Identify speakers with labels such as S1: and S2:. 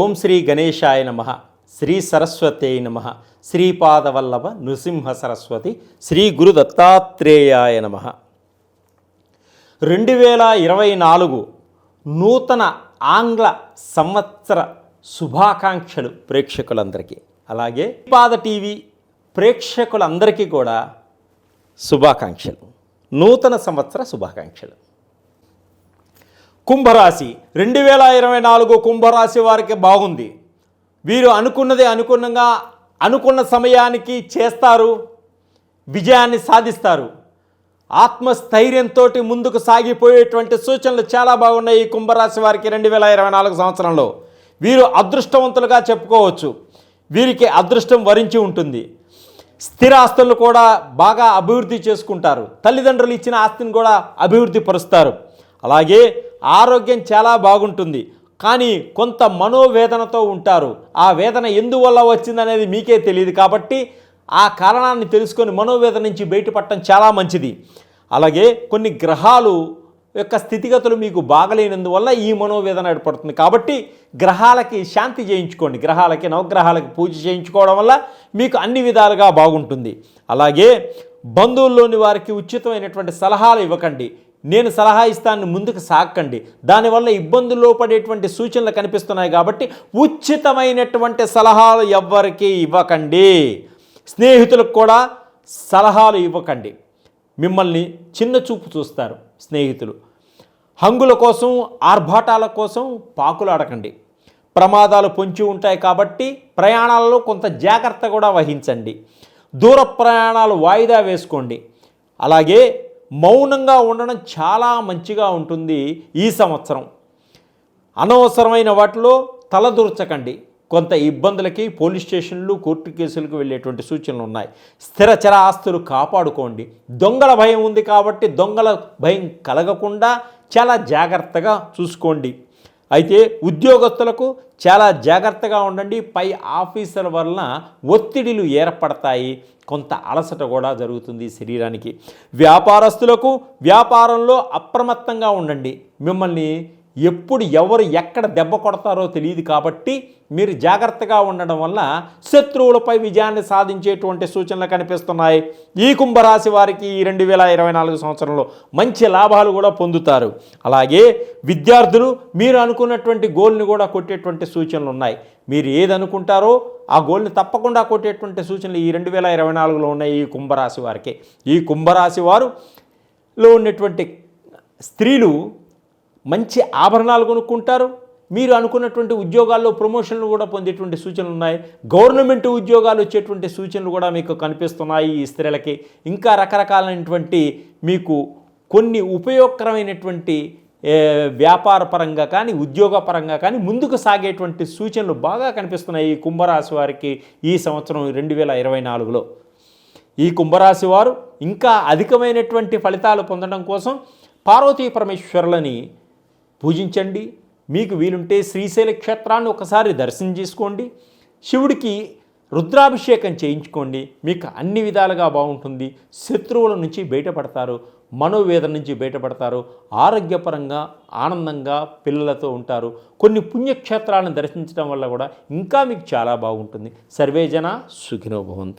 S1: ఓం శ్రీ గణేశాయ నమ శ్రీ సరస్వతే నమ శ్రీపాదవల్లభ నృసింహ సరస్వతి శ్రీ గురు దత్తాత్రేయాయ నమ. రెండు వేల ఇరవై నాలుగు నూతన ఆంగ్ల సంవత్సర శుభాకాంక్షలు ప్రేక్షకులందరికీ. అలాగే పాద టీవీ ప్రేక్షకులందరికీ కూడా శుభాకాంక్షలు నూతన సంవత్సర శుభాకాంక్షలు. కుంభరాశి. రెండు వేల ఇరవై నాలుగు కుంభరాశి వారికి బాగుంది. వీరు అనుకున్నది అనుకున్నగా అనుకున్న సమయానికి చేస్తారు విజయాన్ని సాధిస్తారు. ఆత్మస్థైర్యంతో ముందుకు సాగిపోయేటువంటి సూచనలు చాలా బాగున్నాయి ఈ కుంభరాశి వారికి రెండు వేల ఇరవై నాలుగు సంవత్సరంలో. వీరు అదృష్టవంతులుగా చెప్పుకోవచ్చు. వీరికి అదృష్టం వరించి ఉంటుంది. స్థిరాస్తులను కూడా బాగా అభివృద్ధి చేసుకుంటారు. తల్లిదండ్రులు ఇచ్చిన ఆస్తిని కూడా అభివృద్ధి పరుస్తారు. అలాగే ఆరోగ్యం చాలా బాగుంటుంది. కానీ కొంత మనోవేదనతో ఉంటారు. ఆ వేదన ఎందువల్ల వచ్చిందనేది మీకే తెలియదు కాబట్టి ఆ కారణాన్ని తెలుసుకొని మనోవేదన నుంచి బయటపడటం చాలా మంచిది. అలాగే కొన్ని గ్రహాలు యొక్క స్థితిగతులు మీకు బాగలేనందువల్ల ఈ మనోవేదన ఏర్పడుతుంది. కాబట్టి గ్రహాలకి శాంతి చేయించుకోండి. గ్రహాలకి నవగ్రహాలకి పూజ చేయించుకోవడం వల్ల మీకు అన్ని విధాలుగా బాగుంటుంది. అలాగే బంధువుల్లోని వారికి ఉచితమైనటువంటి సలహాలు ఇవ్వకండి. నేను సలహా ఇస్తాను ముందుకు సాక్కండి దానివల్ల ఇబ్బందుల్లో పడేటువంటి సూచనలు కనిపిస్తున్నాయి కాబట్టి ఉచితమైనటువంటి సలహాలు ఎవ్వరికీ ఇవ్వకండి. స్నేహితులకు కూడా సలహాలు ఇవ్వకండి. మిమ్మల్ని చిన్న చూపు చూస్తారు స్నేహితులు. హంగుల కోసం ఆర్భాటాల కోసం పాకులు అడకండి ప్రమాదాలు పొంచి ఉంటాయి కాబట్టి ప్రయాణాలలో కొంత జాగ్రత్త కూడా వహించండి. దూర ప్రయాణాలు వాయిదా వేసుకోండి. అలాగే మౌనంగా ఉండడం చాలా మంచిగా ఉంటుంది ఈ సంవత్సరం. అనవసరమైన వాటిలో తలదూర్చకండి. కొంత ఇబ్బందులకి పోలీస్ స్టేషన్లు కోర్టు కేసులకు వెళ్ళేటువంటి సూచనలు ఉన్నాయి. స్థిరచర ఆస్తులు కాపాడుకోండి. దొంగల భయం ఉంది కాబట్టి దొంగల భయం కలగకుండా చాలా జాగ్రత్తగా చూసుకోండి. అయితే ఉద్యోగస్తులకు చాలా జాగ్రత్తగా ఉండండి. పై ఆఫీసర్ వలన ఒత్తిడిలు ఏర్పడతాయి. కొంత అలసట కూడా జరుగుతుంది శరీరానికి. వ్యాపారస్తులకు వ్యాపారంలో అప్రమత్తంగా ఉండండి. మిమ్మల్ని ఎప్పుడు ఎవరు ఎక్కడ దెబ్బ కొడతారో తెలియదు కాబట్టి మీరు జాగ్రత్తగా ఉండడం వల్ల శత్రువులపై విజయాన్ని సాధించేటువంటి సూచనలు కనిపిస్తున్నాయి. ఈ కుంభరాశి వారికి ఈ రెండు వేల ఇరవై నాలుగు సంవత్సరంలో మంచి లాభాలు కూడా పొందుతారు. అలాగే విద్యార్థులు మీరు అనుకున్నటువంటి గోల్ని కూడా కొట్టేటువంటి సూచనలు ఉన్నాయి. మీరు ఏదనుకుంటారో ఆ గోల్ని తప్పకుండా కొట్టేటువంటి సూచనలు ఈ రెండు వేల ఇరవై నాలుగులో ఉన్నాయి ఈ కుంభరాశి వారికి. ఈ కుంభరాశి వారు లో ఉన్నటువంటి స్త్రీలు మంచి ఆభరణాలు కొనుక్కుంటారు. మీరు అనుకున్నటువంటి ఉద్యోగాల్లో ప్రమోషన్లు కూడా పొందేటువంటి సూచనలు ఉన్నాయి. గవర్నమెంట్ ఉద్యోగాలు వచ్చేటువంటి సూచనలు కూడా మీకు కనిపిస్తున్నాయి ఈ స్త్రీలకి. ఇంకా రకరకాలైనటువంటి మీకు కొన్ని ఉపయోగకరమైనటువంటి వ్యాపార పరంగా కానీ ఉద్యోగ పరంగా కానీ ముందుకు సాగేటువంటి సూచనలు బాగా కనిపిస్తున్నాయి ఈ కుంభరాశి వారికి ఈ సంవత్సరం రెండు వేల ఇరవై నాలుగులో. ఈ కుంభరాశి వారు ఇంకా అధికమైనటువంటి ఫలితాలు పొందడం కోసం పార్వతీ పరమేశ్వరులని పూజించండి. మీకు వీలుంటే శ్రీశైల క్షేత్రాన్ని ఒకసారి దర్శనం చేసుకోండి. శివుడికి రుద్రాభిషేకం చేయించుకోండి. మీకు అన్ని విధాలుగా బాగుంటుంది. శత్రువుల నుంచి బయటపడతారు. మనోవేదన నుంచి బయటపడతారు. ఆరోగ్యపరంగా ఆనందంగా పిల్లలతో ఉంటారు. కొన్ని పుణ్యక్షేత్రాలను దర్శించడం వల్ల కూడా ఇంకా మీకు చాలా బాగుంటుంది. సర్వేజన సుఖినోభవంతు